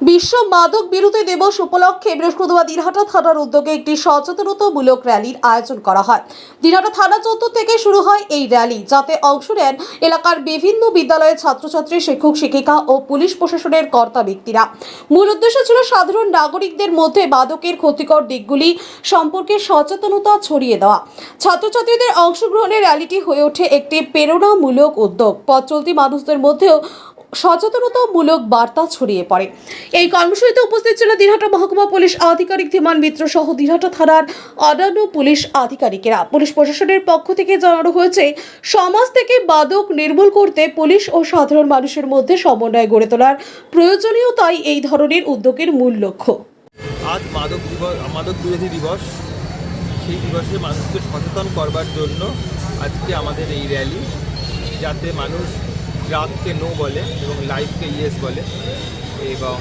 বিশ্ব মাদক বিরোধী দিবস উপলক্ষে বৃহস্পতিবার দিনহাটা থানার উদ্যোগে একটি সচেতনতামূলক র্যালির আয়োজন করা হয়। দিনহাটা থানা চত্বর থেকে শুরু হয় এই র্যালি, যাতে অংশ নেন এলাকার বিভিন্ন বিদ্যালয়ের ছাত্রছাত্রী, শিক্ষক, শিক্ষিকা ও পুলিশ প্রশাসনের কর্তা ব্যক্তিরা। মূল উদ্দেশ্য ছিল সাধারণ নাগরিকদের মধ্যে মাদকের ক্ষতিকর দিকগুলি সম্পর্কে সচেতনতা ছড়িয়ে দেওয়া। ছাত্রছাত্রীদের অংশগ্রহণে র্যালিটি হয়ে ওঠে একটি প্রেরণামূলক উদ্যোগ। পথ চলতি মানুষদের মধ্যেও সচেতনতামূলক বার্তা ছড়িয়ে পড়ে। এই কর্মসূচিতে উপস্থিত ছিল দিনহাটা মহকুমা পুলিশ আধিকারিক ধীমান মিত্র সহ দিনহাটা থানার অন্যান্য পুলিশ আধিকারিকেরা। পুলিশ প্রশাসনের পক্ষ থেকে জানানো হয়েছে, সমাজ থেকে মাদক নির্মূল করতে পুলিশ ও সাধারণ মানুষের মধ্যে সমন্বয় গড়ে তোলার প্রয়োজনীয়তাই এই ধরনের উদ্যোগের মূল লক্ষ্য। আজ মাদক দিবস মাদক বিরোধী দিবস। সেই দিবসে মানুষকে সচেতন করবার জন্য আজকে আমাদের এই র্যালি, যাতে মানুষ ড্রাগকে নো বলে এবং লাইফকে ইয়েস বলে। এবং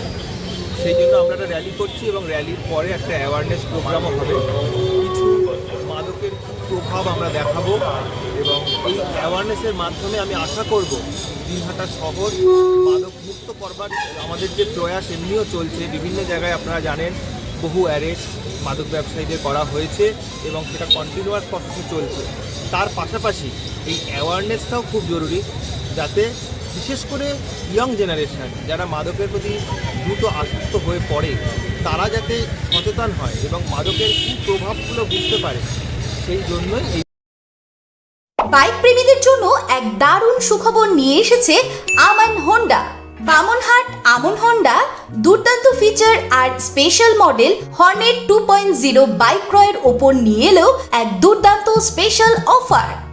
সেই জন্য আমরা একটা র্যালি করছি এবং র্যালির পরে একটা অ্যাওয়ারনেস প্রোগ্রামও হবে। কিছু মাদকের প্রভাব আমরা দেখাবো এবং এই অ্যাওয়ারনেসের মাধ্যমে আমি আশা করব দিনহাটা শহর মাদক মুক্ত করবার আমাদের যে প্রয়াস এমনিও চলছে। বিভিন্ন জায়গায় আপনারা জানেন, বহু অ্যারেস্ট মাদক ব্যবসায়ীদের করা হয়েছে এবং সেটা কন্টিনিউয়াস প্রসেসে চলছে। তার পাশাপাশি এই অ্যাওয়ারনেসটাও খুব জরুরি। যাতে বিশেষ করে ইয়ং জেনারেশন যারা মাদকের প্রতি দ্রুত আসক্ত হয়ে পড়ে, তারা যাতে সচেতন হয় এবং মাদকের কী প্রভাবগুলো বুঝতে পারে, সেই জন্যই বাইক প্রেমীদের জন্য এক দারুণ সুখবর নিয়ে এসেছে আমান হোন্ডা বামনহাট আমন হন্ডা দুর্দান্ত ফিচার আর special model Hornet two point zero bike ক্রয়ের ওপর নিয়ে এলো এক দুর্দান্ত স্পেশাল অফার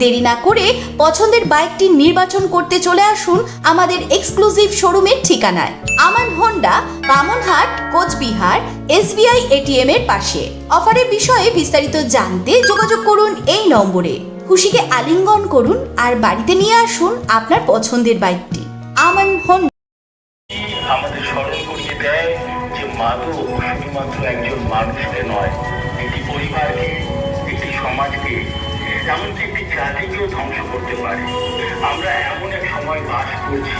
দেরি না করে পছন্দের বাইকটি নির্বাচন করতে চলে আসুন আমাদের এক্সক্লুসিভ শোরুমের ঠিকানায়। Aman Honda, Bamanhat, Cooch Behar, SBI ATM এর পাশে। অফারের বিষয়ে বিস্তারিত জানতে যোগাযোগ করুন এই নম্বরে। খুশিকে আলিঙ্গন করুন আর বাড়িতে নিয়ে আসুন আপনার পছন্দের বাইকটি। আমান হোন্ডা। আমাদের স্মরণ করিয়ে দেয় যে শুধুমাত্র একজন মানুষকে নয় একটি পরিবারকে একটি সমাজকে, এমনকি জাতিকেও ধ্বংস করতে পারে। আমরা এমন এক সময় বাস করছি।